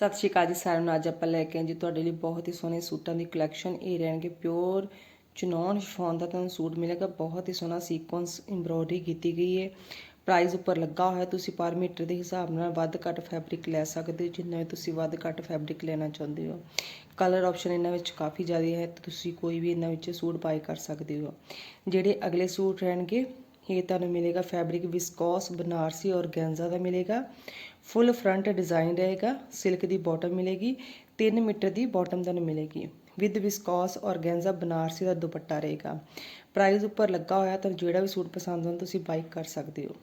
ਸਤਿ ਸ਼੍ਰੀ ਅਕਾਲ ਜੀ, ਸਾਰਿਆਂ ਨੂੰ ਅੱਜ ਆਪਾਂ ਲੈ ਕੇ ਆਏ ਜੀ ਤੁਹਾਡੇ ਲਈ ਬਹੁਤ ਹੀ ਸੋਹਣੇ ਸੂਟਾਂ ਦੀ ਕਲੈਕਸ਼ਨ ਇਹ ਰਹਿਣਗੇ ਪਿਓਰ ਚਨੌਨ ਸ਼ਿਫੋਨ ਦਾ ਤੁਹਾਨੂੰ ਸੂਟ ਮਿਲੇਗਾ, ਬਹੁਤ ਹੀ ਸੋਹਣਾ ਸੀਕੁਐਂਸ ਐਮਬ੍ਰੋਇਡਰੀ ਕੀਤੀ ਗਈ ਹੈ। ਪ੍ਰਾਈਸ ਉੱਪਰ ਲੱਗਾ ਹੋਇਆ, ਤੁਸੀਂ ਪਰ ਮੀਟਰ ਦੇ ਹਿਸਾਬ ਨਾਲ ਵੱਧ ਘੱਟ ਫੈਬਰਿਕ ਲੈ ਸਕਦੇ ਹੋ, ਜਿੰਨਾ ਵੀ ਤੁਸੀਂ ਵੱਧ ਘੱਟ ਫੈਬਰਿਕ ਲੈਣਾ ਚਾਹੁੰਦੇ ਹੋ। ਕਲਰ ਆਪਸ਼ਨ ਇਹਨਾਂ ਵਿੱਚ ਕਾਫੀ ਜ਼ਿਆਦਾ ਹੈ, ਤੁਸੀਂ ਕੋਈ ਵੀ ਇਹਨਾਂ ਵਿੱਚ ਸੂਟ ਬਾਈ ਕਰ ਸਕਦੇ ਹੋ। ਜਿਹੜੇ ਅਗਲੇ ਸੂਟ ਰਹਿਣਗੇ ਇਹ ਤੁਹਾਨੂੰ ਮਿਲੇਗਾ ਫੈਬਰਿਕ ਵਿਸਕੋਸ ਬਨਾਰਸੀ ਔਰਗੈਂਜ਼ਾ ਦਾ ਮਿਲੇਗਾ। ਫੁੱਲ ਫਰੰਟ ਡਿਜ਼ਾਈਨ ਰਹੇਗਾ ਸਿਲਕ ਦੀ ਬਾਟਮ ਮਿਲੇਗੀ 3 ਮੀਟਰ ਦੀ ਬਾਟਮ ਤੁਹਾਨੂੰ ਮਿਲੇਗੀ। ਵਿਦ ਵਿਸਕੋਸ ਔਰਗੈਂਜ਼ਾ ਬਨਾਰਸੀ ਦਾ ਦੁਪੱਟਾ ਰਹੇਗਾ। ਪ੍ਰਾਈਸ ਉੱਪਰ ਲੱਗਾ ਹੋਇਆ ਤਾਂ ਜਿਹੜਾ ਵੀ ਸੂਟ ਪਸੰਦ ਹੋਣ ਤੁਸੀਂ ਬਾਈਕ ਕਰ ਸਕਦੇ ਹੋ।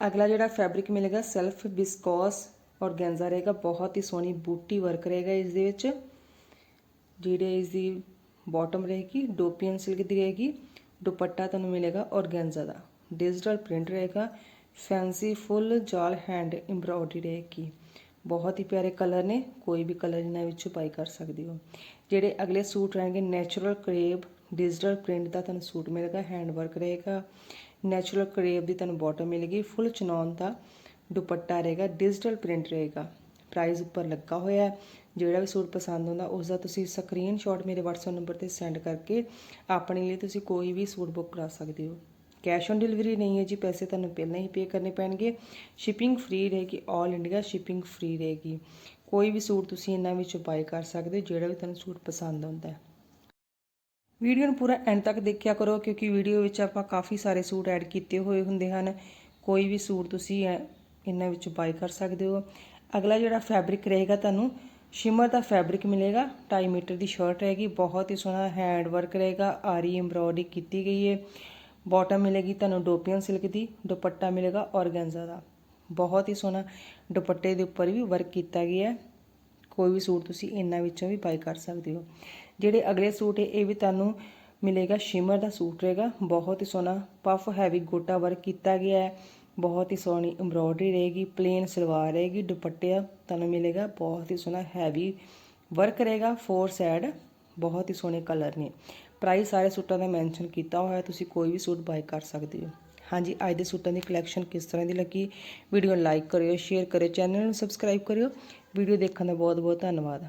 ਅਗਲਾ ਜਿਹੜਾ ਫੈਬਰਿਕ ਮਿਲੇਗਾ ਸੈਲਫ ਵਿਸਕੋਸ ਔਰਗੈਂਜ਼ਾ ਰਹੇਗਾ। ਬਹੁਤ ਹੀ ਸੋਹਣੀ ਬੂਟੀ ਵਰਕ ਰਹੇਗਾ ਇਸ ਦੇ ਵਿੱਚ। ਜਿਹੜੇ ਇਸ ਦੀ ਬਾਟਮ ਰਹੇਗੀ ਡੋਪੀਅਨ ਸਿਲਕ ਦੀ ਰਹੇਗੀ। ਦੁਪੱਟਾ ਤੁਹਾਨੂੰ ਮਿਲੇਗਾ ਔਰਗੈਂਜ਼ਾ ਦਾ। ਡਿਜੀਟਲ ਪ੍ਰਿੰਟ ਰਹੇਗਾ ਫੈਂਸੀ ਫੁੱਲ ਜਾਲ ਹੈਂਡ ਐਮਬ੍ਰੋਇਡਰੀ ਰਹੇਗੀ। ਬਹੁਤ ਹੀ ਪਿਆਰੇ ਕਲਰ ਨੇ, ਕੋਈ ਵੀ ਕਲਰ ਇਹਨਾਂ ਵਿੱਚੋਂ ਬਾਈ ਕਰ ਸਕਦੇ ਹੋ। ਜਿਹੜੇ ਅਗਲੇ ਸੂਟ ਰਹਿਣਗੇ ਨੈਚੁਰਲ ਕਰੇਬ ਡਿਜੀਟਲ ਪ੍ਰਿੰਟ ਦਾ ਤੁਹਾਨੂੰ ਸੂਟ ਮਿਲੇਗਾ ਹੈਂਡ ਵਰਕ ਰਹੇਗਾ। ਨੈਚੁਰਲ ਕਰੇਬ ਦੀ ਤੁਹਾਨੂੰ ਬਾਟਮ ਮਿਲੇਗੀ ਫੁੱਲ ਚਨੌਨ ਦਾ ਦੁਪੱਟਾ ਰਹੇਗਾ ਡਿਜੀਟਲ ਪ੍ਰਿੰਟ ਰਹੇਗਾ। ਪ੍ਰਾਈਸ ਉੱਪਰ ਲੱਗਾ ਹੋਇਆ ਹੈ, ਜਿਹੜਾ ਵੀ ਸੂਟ ਪਸੰਦ ਆਉਂਦਾ ਉਸ ਦਾ ਤੁਸੀਂ ਸਕਰੀਨਸ਼ਾਟ ਮੇਰੇ WhatsApp ਨੰਬਰ ਤੇ ਸੈਂਡ ਕਰਕੇ ਆਪਣੇ ਲਈ ਤੁਸੀਂ ਕੋਈ ਵੀ ਸੂਟ ਬੁੱਕ ਕਰਾ ਸਕਦੇ ਹੋ। ਕੈਸ਼ ਔਨ ਡਿਲੀਵਰੀ ਨਹੀਂ ਹੈ ਜੀ, ਪੈਸੇ ਤੁਹਾਨੂੰ ਪਹਿਲਾਂ ਹੀ ਪੇ ਕਰਨੇ ਪੈਣਗੇ। ਸ਼ਿਪਿੰਗ ਫ੍ਰੀ ਰਹੇਗੀ 올 ਇੰਡੀਆ ਸ਼ਿਪਿੰਗ ਫ੍ਰੀ ਰਹੇਗੀ। ਕੋਈ ਵੀ ਸੂਟ ਤੁਸੀਂ ਇਹਨਾਂ ਵਿੱਚੋਂ ਬਾਈ ਕਰ ਸਕਦੇ ਹੋ, ਜਿਹੜਾ ਵੀ ਤੁਹਾਨੂੰ ਸੂਟ ਪਸੰਦ ਆਉਂਦਾ ਹੈ। ਵੀਡੀਓ ਨੂੰ ਪੂਰਾ ਐਂਡ ਤੱਕ ਦੇਖਿਆ ਕਰੋ, ਕਿਉਂਕਿ ਵੀਡੀਓ ਵਿੱਚ ਆਪਾਂ ਕਾਫੀ ਸਾਰੇ ਸੂਟ ਐਡ ਕੀਤੇ ਹੋਏ ਹੁੰਦੇ ਹਨ। ਕੋਈ ਵੀ ਸੂਟ ਤੁਸੀਂ ਇਹਨਾਂ ਵਿੱਚੋਂ ਬਾਈ ਕਰ ਸਕਦੇ ਹੋ। ਅਗਲਾ ਜਿਹੜਾ ਫੈਬਰਿਕ ਰਹੇਗਾ ਤੁਹਾਨੂੰ ਸ਼ਿਮਰ ਦਾ ਫੈਬਰਿਕ ਮਿਲੇਗਾ। 2.5 ਮੀਟਰ ਦੀ ਸ਼ਰਟ ਰਹੇਗੀ, ਬਹੁਤ ਹੀ ਸੋਹਣਾ ਹੈਂਡ ਵਰਕ ਰਹੇਗਾ, ਆਰੀ ਐਮਬ੍ਰੋਇਡਰੀ ਕੀਤੀ ਗਈ ਹੈ। ਬਾਟਮ ਮਿਲੇਗੀ ਤੁਹਾਨੂੰ ਡੋਪੀਅਨ ਸਿਲਕ ਦੀ, ਦੁਪੱਟਾ ਮਿਲੇਗਾ ਔਰਗੈਂਜ਼ਾ ਦਾ। ਬਹੁਤ ਹੀ ਸੋਹਣਾ ਦੁਪੱਟੇ ਦੇ ਉੱਪਰ ਵੀ ਵਰਕ ਕੀਤਾ ਗਿਆ ਹੈ। ਕੋਈ ਵੀ ਸੂਟ ਤੁਸੀਂ ਇਹਨਾਂ ਵਿੱਚੋਂ ਵੀ ਬਾਈ ਕਰ ਸਕਦੇ ਹੋ। ਜਿਹੜੇ ਅਗਲੇ ਸੂਟ ਹੈ, ਇਹ ਵੀ ਤੁਹਾਨੂੰ ਮਿਲੇਗਾ ਸ਼ਿਮਰ ਦਾ ਸੂਟ ਰਹੇਗਾ। ਬਹੁਤ ਹੀ ਸੋਹਣਾ ਪਫ ਹੈਵੀ ਗੋਟਾ ਵਰਕ ਕੀਤਾ ਗਿਆ ਹੈ। ਬਹੁਤ ਹੀ ਸੋਹਣੀ ਐਮਬ੍ਰੋਇਡਰੀ ਰਹੇਗੀ ਪਲੇਨ ਸਲਵਾਰ ਰਹੇਗੀ ਦੁਪੱਟੇ ਤੁਹਾਨੂੰ ਮਿਲੇਗਾ। ਬਹੁਤ ਹੀ ਸੋਹਣਾ ਹੈਵੀ ਵਰਕ ਰਹੇਗਾ ਫੋਰ ਸਾਈਡ ਬਹੁਤ ਹੀ ਸੋਹਣੇ ਕਲਰ ਨੇ। ਪ੍ਰਾਈਸ ਸਾਰੇ ਸੂਟਾਂ ਦਾ ਮੈਂਸ਼ਨ ਕੀਤਾ ਹੋਇਆ, ਤੁਸੀਂ ਕੋਈ ਵੀ ਸੂਟ ਬਾਈ ਕਰ ਸਕਦੇ ਹੋ। ਹਾਂਜੀ, ਅੱਜ ਦੇ ਸੂਟਾਂ ਦੀ ਕਲੈਕਸ਼ਨ ਕਿਸ ਤਰ੍ਹਾਂ ਦੀ ਲੱਗੀ? ਵੀਡੀਓ ਨੂੰ ਲਾਈਕ ਕਰਿਓ ਸ਼ੇਅਰ ਕਰਿਓ ਚੈਨਲ ਨੂੰ ਸਬਸਕ੍ਰਾਈਬ ਕਰਿਓ। ਵੀਡੀਓ ਦੇਖਣ ਦਾ ਬਹੁਤ ਬਹੁਤ ਧੰਨਵਾਦ।